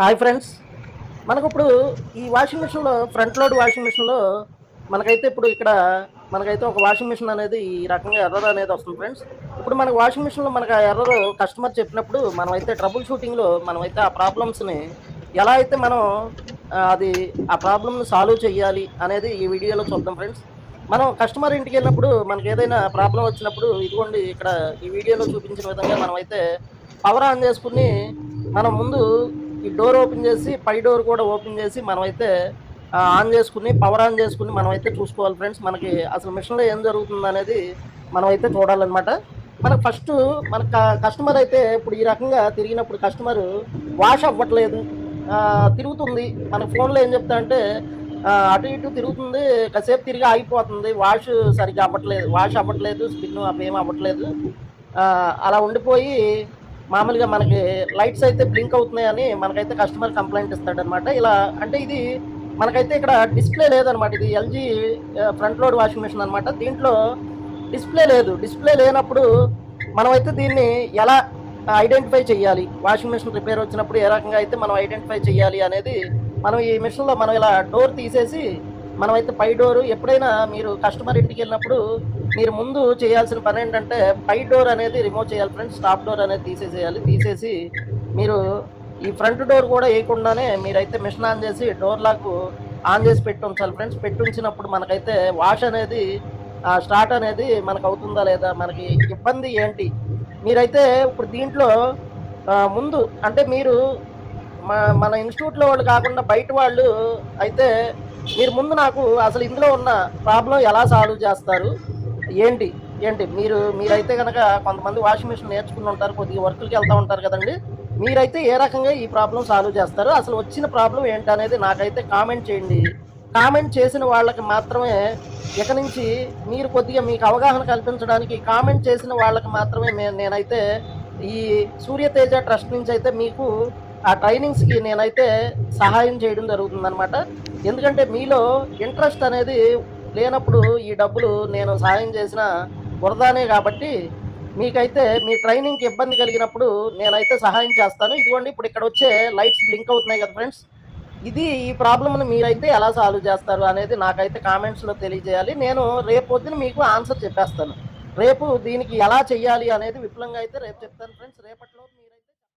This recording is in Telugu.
హాయ్ ఫ్రెండ్స్ మనకు ఇప్పుడు ఈ వాషింగ్ మిషన్లో ఫ్రంట్ లోడ్ వాషింగ్ మిషన్లో మనకైతే ఇప్పుడు ఇక్కడ మనకైతే ఒక వాషింగ్ మిషన్ అనేది ఈ రకంగా ఎర్రర్ అనేది వస్తుంది ఫ్రెండ్స్ ఇప్పుడు మనకు వాషింగ్ మిషన్లో మనకు ఆ ఎర్రర్ కస్టమర్ చెప్పినప్పుడు మనమైతే ట్రబుల్ షూటింగ్లో మనమైతే ఆ ప్రాబ్లమ్స్ని ఎలా అయితే మనం అది ఆ ప్రాబ్లమ్ని సాల్వ్ చేయాలి అనేది ఈ వీడియోలో చూద్దాం ఫ్రెండ్స్ మనం కస్టమర్ ఇంటికి వెళ్ళినప్పుడు మనకు ఏదైనా ప్రాబ్లం వచ్చినప్పుడు ఇదిగోండి ఇక్కడ ఈ వీడియోలో చూపించిన విధంగా మనమైతే పవర్ ఆన్ చేసుకుని మనం ముందు ఈ డోర్ ఓపెన్ చేసి పై డోర్ కూడా ఓపెన్ చేసి మనమైతే ఆన్ చేసుకుని పవర్ ఆన్ చేసుకుని మనమైతే చూసుకోవాలి ఫ్రెండ్స్. మనకి అసలు మిషన్లో ఏం జరుగుతుంది అనేది మనమైతే చూడాలన్నమాట. మనకు ఫస్ట్ మన కస్టమర్ అయితే ఇప్పుడు ఈ రకంగా తిరిగినప్పుడు కస్టమర్ వాష్ అవ్వట్లేదు. తిరుగుతుంది. మన ఫోన్లో ఏం చెప్తా అంటే అటు ఇటు తిరుగుతుంది కాసేపు తిరిగి ఆగిపోతుంది. వాష్ సరిగ్గా అవ్వట్లేదు వాష్ అవ్వట్లేదు స్పిన్ అవేం అవ్వట్లేదు. అలా ఉండిపోయి మామూలుగా మనకి లైట్స్ అయితే బ్లింక్ అవుతున్నాయని మనకైతే కస్టమర్ కంప్లైంట్ ఇస్తాడనమాట. ఇలా అంటే ఇది మనకైతే ఇక్కడ డిస్ప్లే లేదనమాట. ఇది LG front load washing machine అనమాట. దీంట్లో డిస్ప్లే లేదు. డిస్ప్లే లేనప్పుడు మనమైతే దీన్ని ఎలా ఐడెంటిఫై చేయాలి వాషింగ్ మిషన్ రిపేర్ వచ్చినప్పుడు ఏ రకంగా అయితే మనం ఐడెంటిఫై చేయాలి అనేది మనం ఈ మిషన్లో మనం ఇలా డోర్ తీసేసి మనమైతే పై డోర్ ఎప్పుడైనా మీరు కస్టమర్ ఇంటికి వెళ్ళినప్పుడు మీరు ముందు చేయాల్సిన పని ఏంటంటే పై డోర్ అనేది రిమూవ్ చేయాలి ఫ్రెండ్స్ టాప్ డోర్ అనేది తీసేసేయాలి. తీసేసి మీరు ఈ ఫ్రంట్ డోర్ కూడా వేయకుండానే మీరైతే మిషన్ ఆన్ చేసి డోర్ లాకు ఆన్ చేసి పెట్టి ఉంచాలి ఫ్రెండ్స్ పెట్టి ఉంచినప్పుడు మనకైతే వాష్ అనేది స్టార్ట్ అనేది మనకు అవుతుందా లేదా? మనకి ఇబ్బంది ఏంటి? మీరైతే ఇప్పుడు దీంట్లో ముందు అంటే మీరు మన ఇన్స్టిట్యూట్లో వాళ్ళు కాకుండా బయట వాళ్ళు అయితే మీరు ముందు నాకు అసలు ఇందులో ఉన్న ప్రాబ్లం ఎలా సాల్వ్ చేస్తారు? ఏంటి? ఏంటి? మీరు మీరైతే కనుక కొంతమంది వాషింగ్ మిషన్ నేర్చుకుని ఉంటారు కొద్దిగా వర్కులకి వెళ్తూ ఉంటారు కదండి. మీరైతే ఏ రకంగా ఈ ప్రాబ్లం సాల్వ్ చేస్తారు? అసలు వచ్చిన ప్రాబ్లం ఏంటి అనేది నాకైతే కామెంట్ చేయండి. కామెంట్ చేసిన వాళ్ళకి మాత్రమే ఇక నుంచి మీరు కొద్దిగా మీకు అవగాహన కల్పించడానికి కామెంట్ చేసిన వాళ్ళకి మాత్రమే నేనైతే ఈ సూర్యతేజ ట్రస్ట్ నుంచి అయితే మీకు ఆ ట్రైనింగ్స్కి నేనైతే సహాయం చేయడం జరుగుతుందనమాట ఎందుకంటే మీలో ఇంట్రెస్ట్ అనేది లేనప్పుడు ఈ డబ్బులు నేను సహాయం చేసిన వృధానే కాబట్టి మీకైతే మీ ట్రైనింగ్కి ఇబ్బంది కలిగినప్పుడు నేనైతే సహాయం చేస్తాను. ఇదిగోండి ఇప్పుడు ఇక్కడ వచ్చే లైట్స్ బ్లింక్ అవుతున్నాయి కదా ఫ్రెండ్స్ ఇది ఈ ప్రాబ్లమ్ను మీరైతే ఎలా సాల్వ్ చేస్తారు అనేది నాకైతే కామెంట్స్లో తెలియజేయాలి. నేను రేపు పొద్దున మీకు ఆన్సర్ చెప్పేస్తాను. రేపు దీనికి ఎలా చెయ్యాలి అనేది విపులంగా అయితే రేపు చెప్తాను ఫ్రెండ్స్ రేపట్లో మీరు